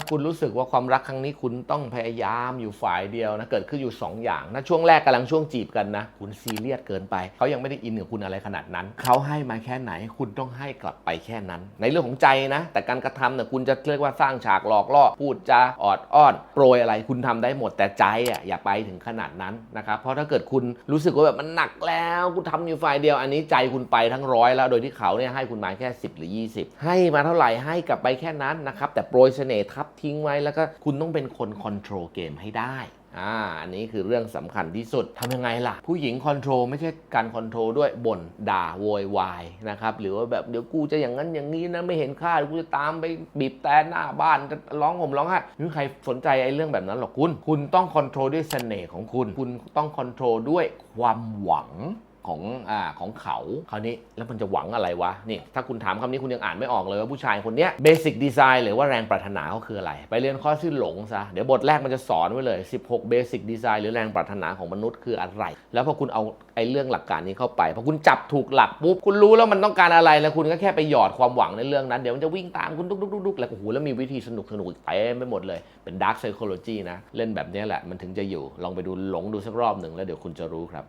าคุณรู้สึกว่าความรักครั้งนี้คุณต้องพยายามอยู่ฝ่ายเดียวนะ เกิดขึ้นอยู่ 2 อย่างนะช่วงแรกกำลังช่วงจีบกันนะ คุณซีเรียสเกินไป เขายังไม่ได้อินกับคุณอะไรขนาดนั้น เขาให้มาแค่ไหนคุณต้องให้กลับไปแค่นั้น ในเรื่องของใจนะ แต่การกระทำเนี่ยคุณจะเรียกว่าสร้างฉากหลอกล่อพูดจาออดอ้อน โปรยอะไรคุณทำได้หมดแต่ใจอะอย่าไปถึงขนาดนั้นนะครับเพราะถ้าเกิดคุณรู้สึกว่าแบบมันหนักแล้วคุณทำอยู่ฝ่ายเดียว อันนี้ใจคุณไปทั้งร้อยแล้วโดยที่เขาเนี่ยให้คุณมาแค่ 10 หรือ 20 ให้มาเท่าไหร่ให้กลับไปแค่นั้นนะครับแต่โปรยเสน่ห์ทับทิ้งไว้แล้วก็คุณต้องเป็นคนคอนโทรลเกมให้ได้อ่าอันนี้คือเรื่องสำคัญที่สุดทำยังไงล่ะ ผู้หญิงคอนโทรลไม่ใช่การคอนโทรลด้วยบ่นด่าโวยวายนะครับ หรือว่าแบบเดี๋ยวกูจะอย่างนั้นอย่างนี้นะไม่เห็นค่ากูจะตามไปบีบแต่หน้าบ้านจะร้องห่มร้องไห้ไม่มีใครสนใจไอ้เรื่องแบบนั้นหรอกคุณ คุณต้องคอนโทรลด้วยเสน่ห์ของคุณ คุณต้องคอนโทรลด้วยความหวัง ของอ่าของเขาคราวนี้แล้วมันจะหวังอะไรวะนี่ถ้าคุณถามคำนี้คุณยังอ่านไม่ออกเลยว่าผู้ชายคนเนี้ยเบสิกดีไซน์หรือว่าแรงปรารถนาเขาคืออะไร ไปเรียนข้อชื่อหลงซะเดี๋ยวบทแรกมันจะสอนไว้เลย 16เบสิกดีไซน์หรือแรงปรารถนาของมนุษย์คืออะไร แล้วพอคุณเอาไอ้เรื่องหลักการนี้เข้าไปพอคุณจับถูกหลักปุ๊บคุณรู้แล้วมันต้องการอะไรแล้วคุณก็แค่ไปหยอดความหวังในเรื่องนั้นเดี๋ยวมันจะวิ่งตามคุณดุ๊กดุ๊กดุกดุกแล้วโอ้โหแล้วมีวิธีสนุกสนุกอีกเต็มไปหมดเลยเป็นดาร์กไซโคโลจีนะเล่นแบบนี้แหละมันถึงจะอยู่ลองไปดูหลงดูสักรอบหนึ่งแล้วเดี๋ยวคุณจะรู้ครับ